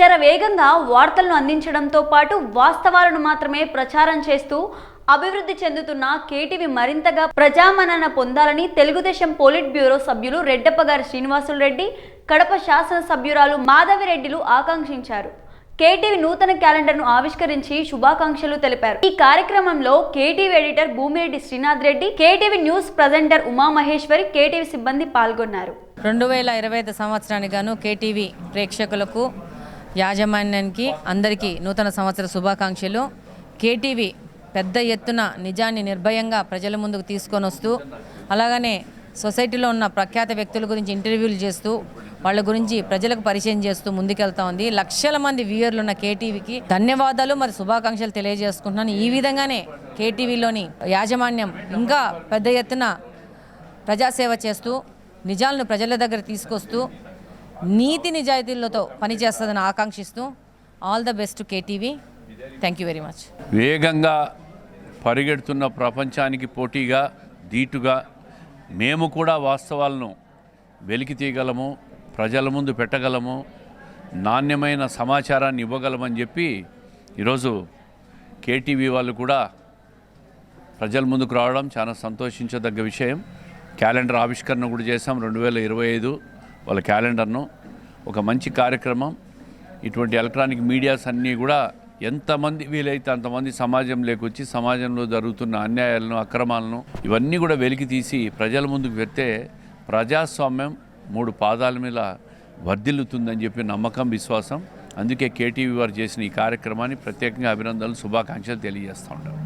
శరవేగంగా వార్తలను అందించడంతో పాటు వాస్తవాలను మాత్రమే ప్రచారం చేస్తూ అభివృద్ధి చెందుతున్న కేటీవీ మరింతగా ప్రజామన్నన పొందాలని తెలుగుదేశం పోలిట్ బ్యూరో సభ్యులు రెడ్డప్పగారి శ్రీనివాసులు రెడ్డి కడప శాసనసభ్యురాలు మాధవిరెడ్డిలు ఆకాంక్షించారు. కేటీవీ నూతన క్యాలెండర్ను ఆవిష్కరించి శుభాకాంక్షలు తెలిపారు. ఈ కార్యక్రమంలో KTV editor Bhumireddy Srinath Reddy KTV news presenter Umamaheswari KTV సిబ్బంది పాల్గొన్నారు. రెండు వేల ఇరవై ఐదు సంవత్సరానికి గాను కేటీవీ ప్రేక్షకులకు యాజమాన్యానికి అందరికీ నూతన సంవత్సర శుభాకాంక్షలు. కేటీవీ పెద్ద ఎత్తున నిజాన్ని నిర్భయంగా ప్రజల ముందుకు తీసుకొని వస్తూ అలాగనే సొసైటీలో ఉన్న ప్రఖ్యాత వ్యక్తుల గురించి ఇంటర్వ్యూలు చేస్తూ వాళ్ళ గురించి ప్రజలకు పరిచయం చేస్తూ ముందుకెళ్తా ఉంది. లక్షల మంది వ్యూయర్లు ఉన్న కేటీవీకి ధన్యవాదాలు మరి శుభాకాంక్షలు తెలియజేసుకుంటున్నాను. ఈ విధంగానే కేటీవీలోని యాజమాన్యం ఇంకా పెద్ద ఎత్తున ప్రజాసేవ చేస్తూ నిజాలను ప్రజల దగ్గర తీసుకొస్తూ నీతి నిజాయితీలతో పనిచేస్తుందని ఆకాంక్షిస్తూ all the best KTV. Thank you very much వేగంగా పరిగెడుతున్న ప్రపంచానికి పోటీగా ధీటుగా మేము కూడా వాస్తవాలను వెలికి తీయగలము ప్రజల ముందు పెట్టగలము నాణ్యమైన సమాచారాన్ని ఇవ్వగలమని చెప్పి ఈరోజు కేటీవీ వాళ్ళు కూడా ప్రజల ముందుకు రావడం చాలా సంతోషించదగ్గ విషయం. క్యాలెండర్ ఆవిష్కరణ కూడా చేశాం రెండు వేల ఇరవై ఐదు. వాళ్ళ క్యాలెండర్ను ఒక మంచి కార్యక్రమం ఇటువంటి ఎలక్ట్రానిక్ మీడియాస్ అన్నీ కూడా ఎంతమంది వీలైతే అంతమంది సమాజంలోకి వచ్చి సమాజంలో జరుగుతున్న అన్యాయాలను అక్రమాలను ఇవన్నీ కూడా వెలికి తీసి ప్రజల ముందుకు పెడితే ప్రజాస్వామ్యం మూడు పాదాల మీద వర్ధిల్లుతుందని చెప్పి నమ్మకం విశ్వాసం. అందుకే కేటీవీ వారు చేసిన ఈ కార్యక్రమాన్ని ప్రత్యేకంగా అభినందనలు శుభాకాంక్షలు తెలియజేస్తూ ఉంటాం.